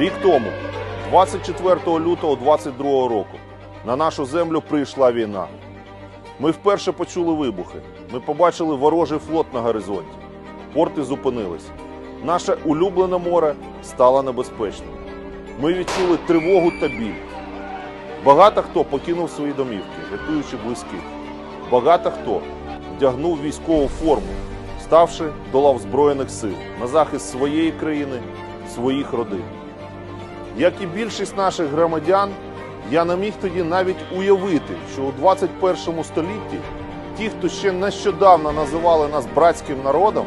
Рік тому, 24 лютого 22 року, на нашу землю прийшла війна. Ми вперше почули вибухи. Ми побачили ворожий флот на горизонті. Порти зупинились. Наше улюблене море стало небезпечним. Ми відчули тривогу та біль. Багато хто покинув свої домівки, рятуючи близьких. Багато хто вдягнув військову форму, ставши до лав Збройних сил на захист своєї країни, своїх родин. Як і більшість наших громадян, я не міг тоді навіть уявити, що у 21 столітті ті, хто ще нещодавно називали нас братським народом,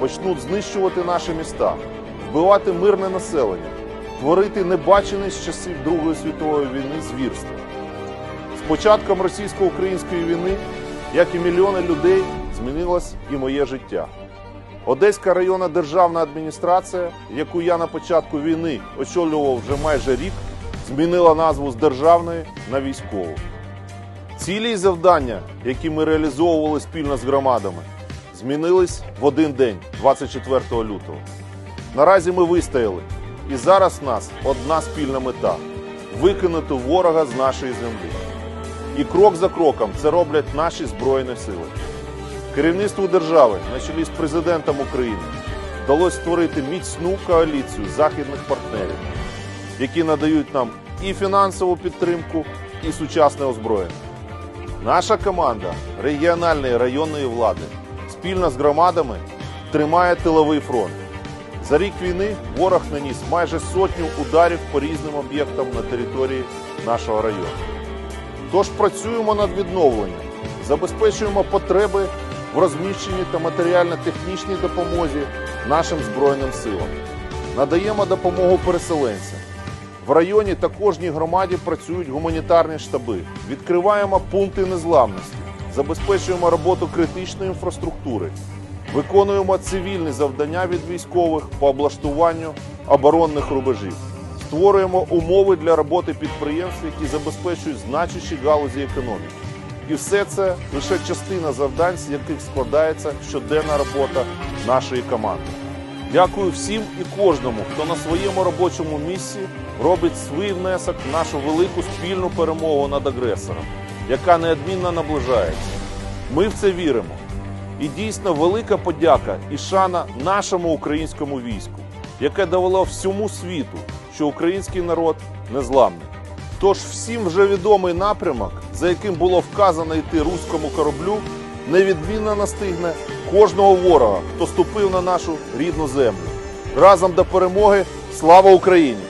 почнуть знищувати наші міста, вбивати мирне населення, творити небачене з часів Другої світової війни звірства. З початком російсько-української війни, як і мільйони людей, змінилось і моє життя. Одеська районна державна адміністрація, яку я на початку війни очолював вже майже рік, змінила назву з державної на військову. Цілі і завдання, які ми реалізовували спільно з громадами, змінились в один день, 24 лютого. Наразі ми вистояли, і зараз в нас одна спільна мета викинути ворога з нашої землі. І крок за кроком це роблять наші Збройні сили. Керівництву держави, на чолі з президентом України, вдалося створити міцну коаліцію західних партнерів, які надають нам і фінансову підтримку, і сучасне озброєння. Наша команда регіональної районної влади спільно з громадами тримає тиловий фронт. За рік війни ворог наніс майже сотню ударів по різним об'єктам на території нашого району. Тож працюємо над відновленням, забезпечуємо потреби в розміщенні та матеріально-технічній допомозі нашим Збройним силам. Надаємо допомогу переселенцям. В районі та кожній громаді працюють гуманітарні штаби. Відкриваємо пункти незламності, забезпечуємо роботу критичної інфраструктури, виконуємо цивільні завдання від військових по облаштуванню оборонних рубежів. Створюємо умови для роботи підприємств, які забезпечують значущі галузі економіки. І все це лише частина завдань, з яких складається щоденна робота нашої команди. Дякую всім і кожному, хто на своєму робочому місці робить свій внесок в нашу велику спільну перемогу над агресором, яка неодмінно наближається. Ми в це віримо. І дійсно велика подяка і шана нашому українському війську, яке довело всьому світу, що український народ незламний. Тож всім вже відомий напрямок, за яким було вказано йти руському кораблю, невідмінно настигне кожного ворога, хто ступив на нашу рідну землю. Разом до перемоги! Слава Україні!